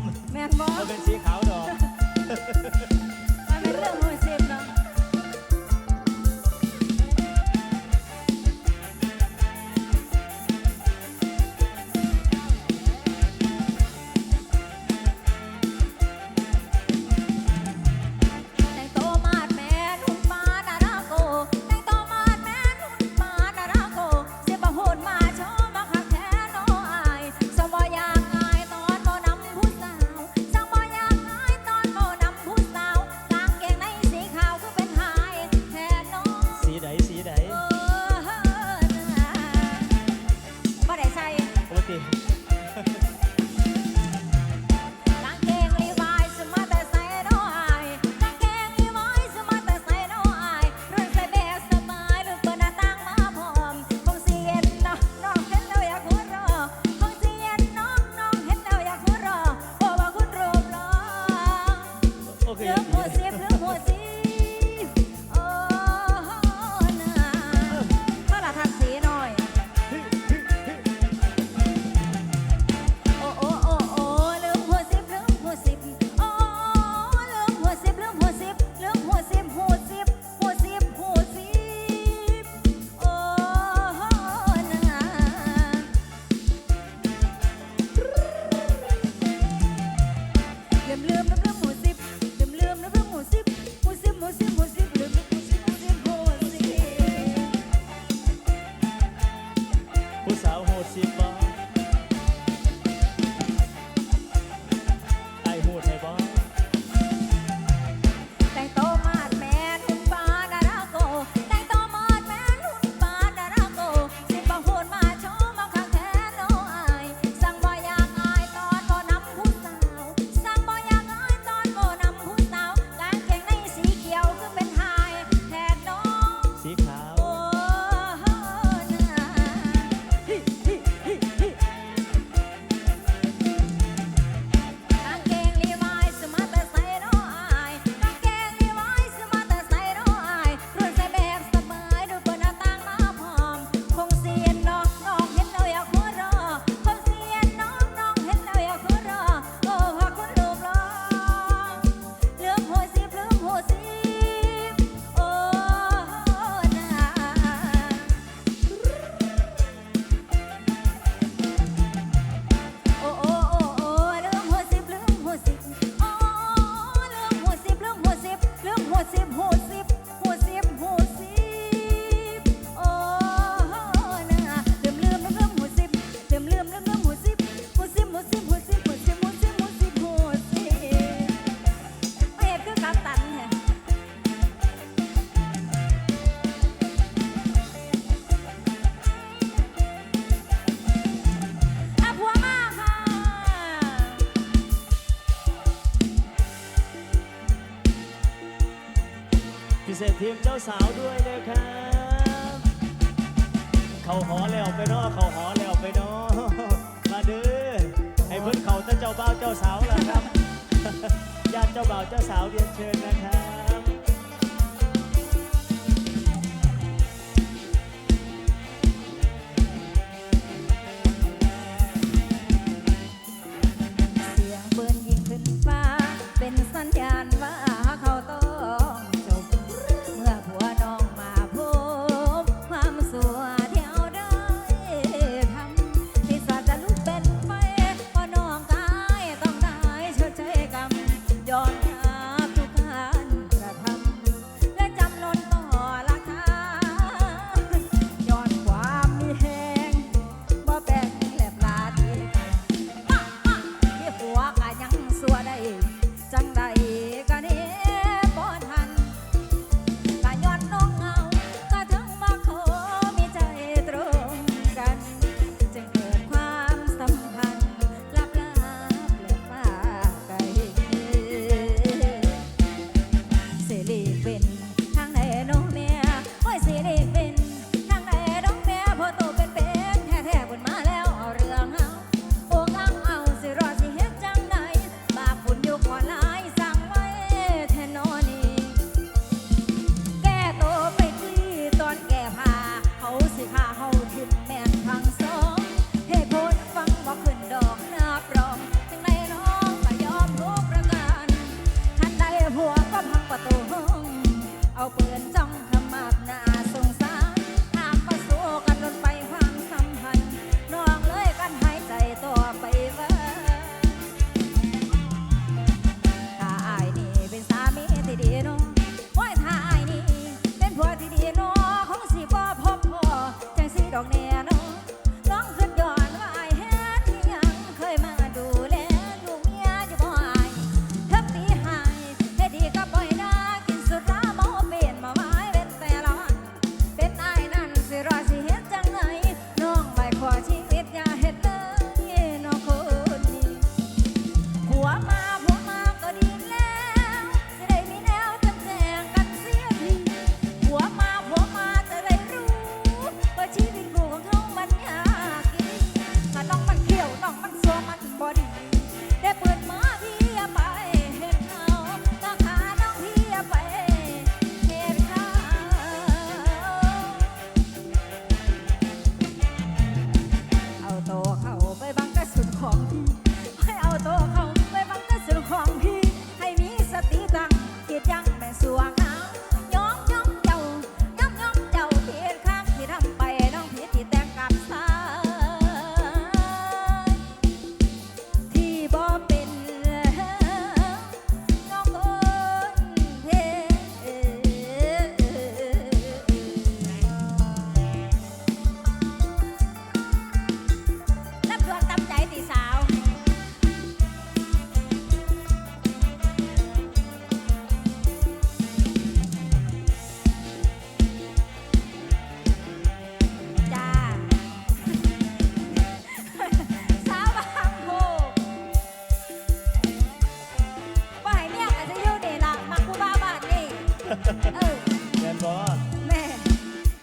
ำ สาวด้วยนะครับเขาหอแล้วไปเนาะเขาหอแล้วไปเนาะมาเด้อให้เพื่อนเขาเจ้าเจ้าบ่าวเจ้าสาวล่ะครับญาติเจ้าบ่าวเจ้าสาวเรียนเชิญนะครับ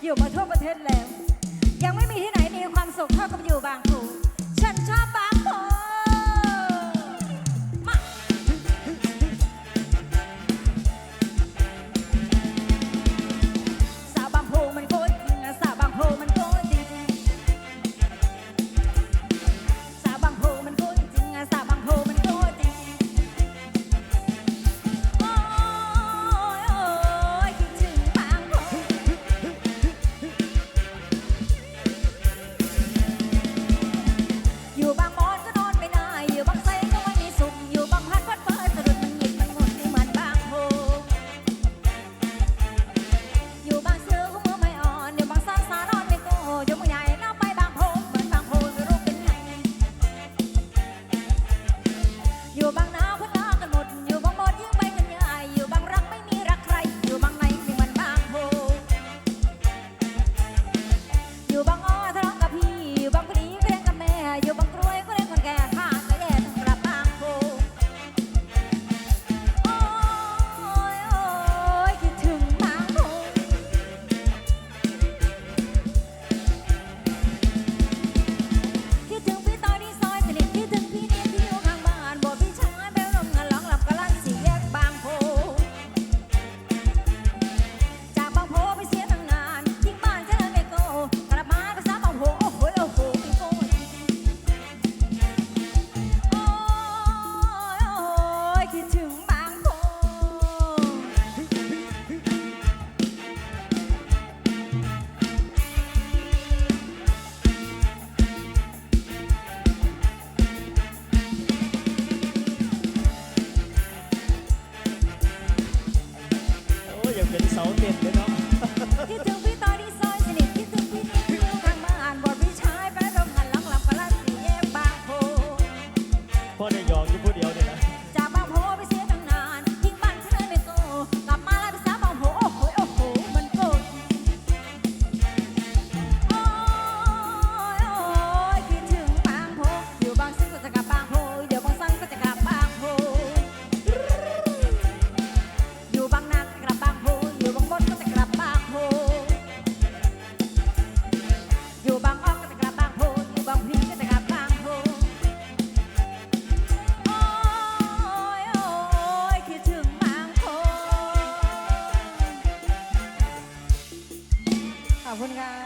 อยู่มาทั่วประเทศแล้ว ยังไม่มีที่ไหนมีความสุขเท่ากับอยู่บางปู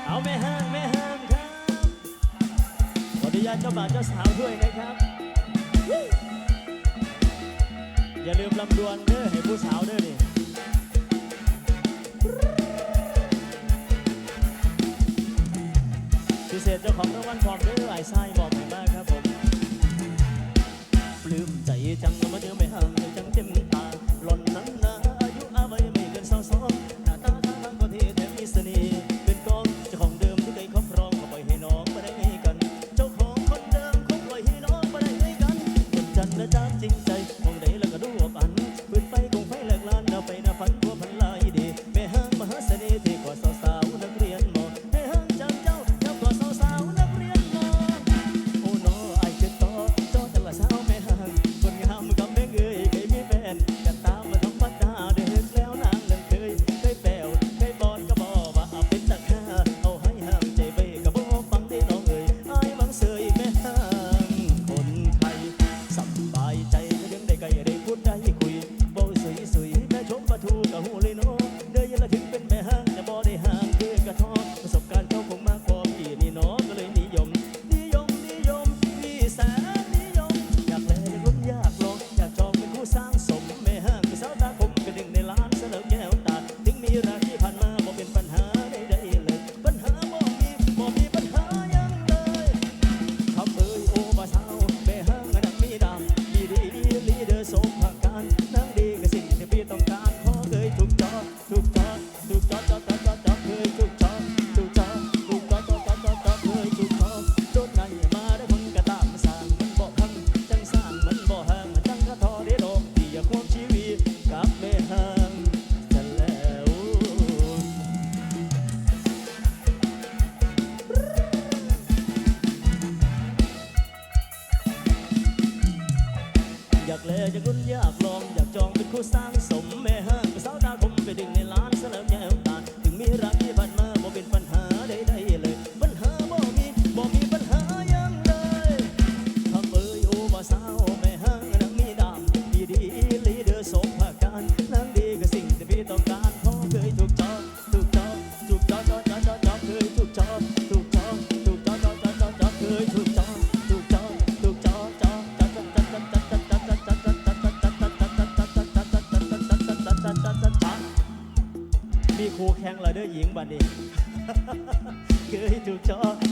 เอาแม่ห้างแม่ห้างครับขออนุญาตเจ้าบ่าวเจ้าสาวด้วยนะครับ อย่าลืมลำดวนเด้อให้ผู้สาวเด้อดิพิเศษเจ้าของรางวัลพร้อมเด้อไอ้ไส้บอกผมมากครับผมปลื้มใจจังมาเจอไม่ห่างจังเต็มตาหล่นนั้น talk